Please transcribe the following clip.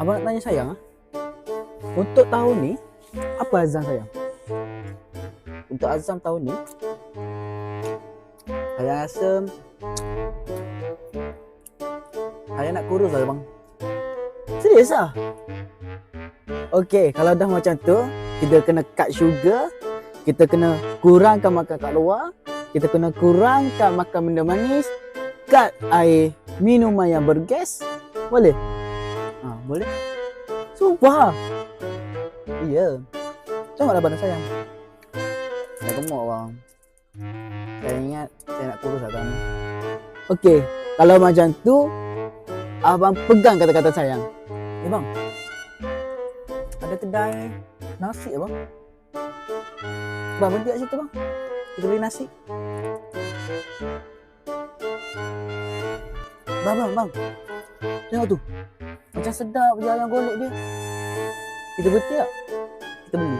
Abang nak tanya sayang. Untuk tahun ni, apa azam sayang? Untuk azam tahun ni, saya rasa saya nak kurus lah bang. Serius ah? Okey, kalau dah macam tu, kita kena cut sugar, kita kena kurangkan makan kat luar, kita kena kurangkan makan benda manis, cut air minuman yang bergas. Boleh? Ha, boleh? Sumpah. Iya. Tengoklah badan sayang. Saya gemuk bang. Saya ingat saya nak kurus lah. Okey, kalau macam tu, abang pegang kata-kata sayang. Eh bang, ada kedai nasi abang. Bang, berhenti kat situ bang. Kita beli nasi. Bang, bang, bang. Tengok tu. Macam sedap je ayam golek dia. Kita berhenti tak? Kita beli.